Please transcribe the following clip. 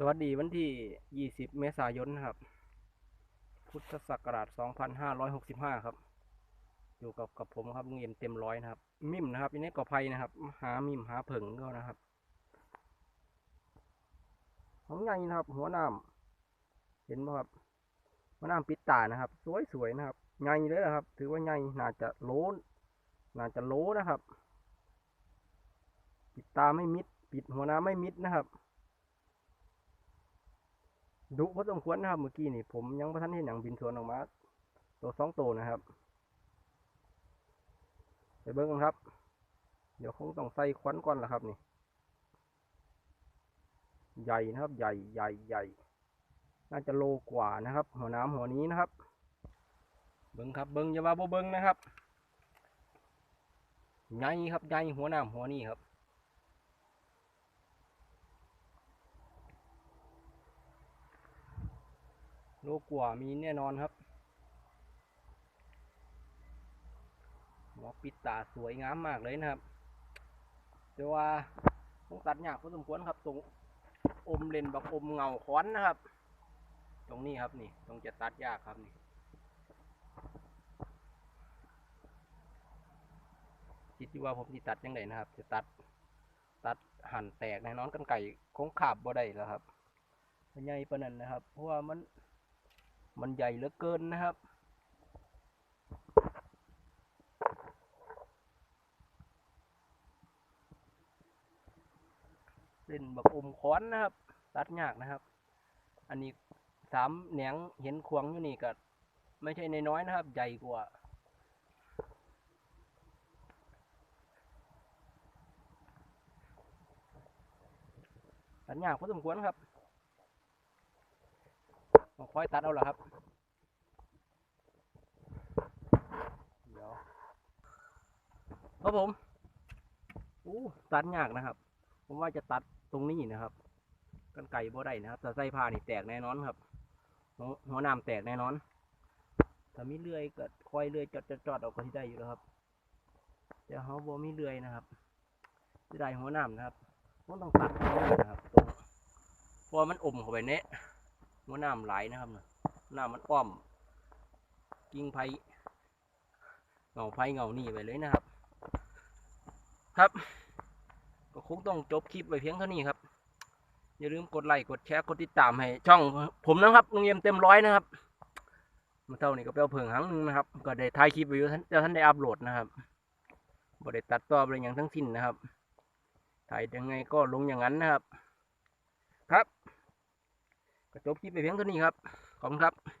สวัสดีวันที่ 20 เมษายนครับ พุทธศักราช 2565 ครับ อยู่กับกับผมครับลุงเอ็มเต็มร้อยนะครับ มิมนะครับอันนี้กอไผ่นะครับ หามิมหาเผิงก็นะครับหัวใหญ่นะครับ หัวน้ำเห็นไหมครับหัวน้ำปิดตานะครับ สวยๆนะครับใหญ่เลยนะครับ ถือว่าใหญ่น่าจะโลนน่าจะโลนะครับ ปิดตาไม่มิด ปิดหัวน้ำไม่มิดนะครับ ดุพอสมควรนะครับเมื่อกี้นี่ผมยังไม่ทันเห็นอย่างบินสวนออกมา ตัวสองตัวนะครับไปเบิ้งกันครับ เดี๋ยวคงต้องใส่ควันก่อนละครับนี่ ใหญ่นะครับ ใหญ่ใหญ่ใหญ่น่าจะโลกว่านะครับ หัวน้ำหัวนี้นะครับ เบิ้งครับ เบิ้งอย่ามาบ่เบิ้งนะครับใหญ่ครับใหญ่หัวน้ำหัวนี้ครับ โลกว่ามีแน่นอนครับหัวปิดตาสวยงามมากเลยนะครับแต่ว่าต้องตัดยากพอสมควรครับตรงอมเลนบักอมเงาค้อนนะครับ ตรงนี้ครับนี่ตรงจะตัดยากครับนี่คิดว่าผมจะตัดยังไงนะครับ จะตัดตัดหั่นแตกแน่นอนกันไก่คงขาบบ่ได้แล้วครับมันใหญ่ปนนั้นนะครับ เพราะว่ามัน มันใหญ่เหลือเกินนะครับ เล่นแบบอมค้อนนะครับ ตัดยากนะครับ อันนี้สามแหนงเห็นควงอยู่นี่ก็ไม่ใช่ในน้อยนะครับ ใหญ่กว่าตัดยากพอสมควรครับ ต้องคอยตัดเอาละครับ เดี๋ยวครับผมอู้ตัดยากนะครับ ผมว่าจะตัดตรงนี้นะครับ กันไก่บ่ได้นะครับแต่ใส่ผ้านี่แตกแน่นอนครับหัวหัวน้ำแตกแน่นอนถ้ามีเลื่อยก็คอยเลื่อยจอดจอดจอดออกก็ที่ได้อยู่แล้วครับเดี๋ยวเขาบ่มีเลื่อยนะครับจะได้หัวน้ำนะครับต้องตัดตรงนี้นะครับเพราะมันอมเข้าไปเนี้ย หัวน้ำไหลนะครับนะน้ำมันอ้อม กิ่งไผ่เงาไผ่เงานี่ไปเลยนะครับ ครับก็คงต้องจบคลิปไว้เพียงเท่านี้ครับ อย่าลืมกดไลค์กดแชร์กดติดตามให้ ช่องผมนะครับโรงเรียนเต็มร้อยนะครับมาเท่านี้ก็เปลวเพิงหางหนึ่งนะครับ ก็ได้ถ่ายคลิปไว้อยู่ท่านท่านได้อัพโหลดนะครับบ่ได้ตัดต่ออะไรอย่างทั้งสิ้นนะครับถ่ายยังไงก็ลงอย่างนั้นนะครับ ครับ จบคลิปไปเพียงเท่านี้ครับ ขอบคุณครับ